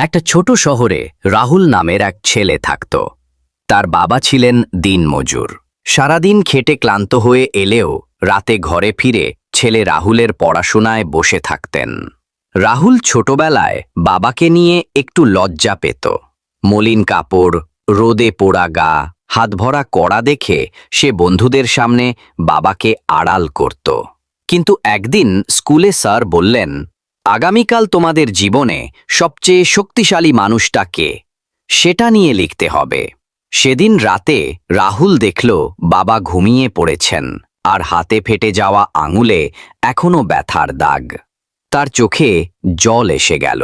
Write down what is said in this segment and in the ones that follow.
একটা ছোট শহরে রাহুল নামের এক ছেলে থাকত। তার বাবা ছিলেন দিনমজুর। সারাদিন খেটে ক্লান্ত হয়ে এলেও রাতে ঘরে ফিরে ছেলে রাহুলের পড়াশোনায় বসে থাকতেন। রাহুল ছোটবেলায় বাবাকে নিয়ে একটু লজ্জা পেত। মলিন কাপড়, রোদে পোড়া গা, হাতভরা কড়া দেখে সে বন্ধুদের সামনে বাবাকে আড়াল করত। কিন্তু একদিন স্কুলে স্যার বললেন আগামীকাল তোমাদের জীবনে সবচেয়ে শক্তিশালী মানুষটা কে? সেটা নিয়ে লিখতে হবে। সেদিন রাতে রাহুল দেখল বাবা ঘুমিয়ে পড়েছেন আর হাতে ফেটে যাওয়া আঙুলে এখনও ব্যথার দাগ। তার চোখে জল এসে গেল।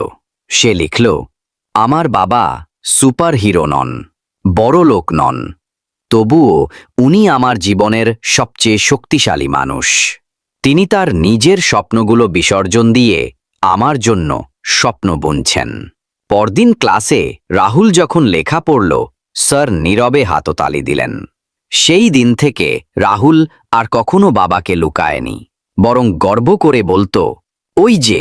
সে লিখল, আমার বাবা সুপার হিরো নন, বড় লোক নন। তবুও উনি আমার জীবনের সবচেয়ে শক্তিশালী মানুষ। তিনি তার নিজের স্বপ্নগুলো বিসর্জন দিয়ে আমার জন্য স্বপ্ন বুনছেন। পরদিন ক্লাসে রাহুল যখন লেখা পড়ল, স্যার নীরবে হাততালি দিলেন। সেই দিন থেকে রাহুল আর কখনো বাবাকে লুকায়নি, বরং গর্ব করে বলতো, ওই যে,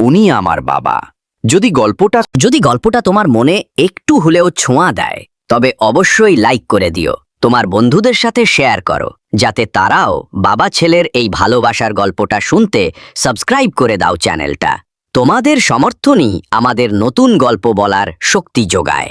উনি আমার বাবা। যদি গল্পটা যদি গল্পটা তোমার মনে একটু হলেও ছোঁয়া দেয়, তবে অবশ্যই লাইক করে দিও। তোমার বন্ধুদের সাথে শেয়ার করো। যাতে তারাও বাবা ছেলের এই ভালোবাসার গল্পটা শুনতে সাবস্ক্রাইব করে দাও চ্যানেলটা। তোমাদের সমর্থনই আমাদের নতুন গল্প বলার শক্তি যোগায়।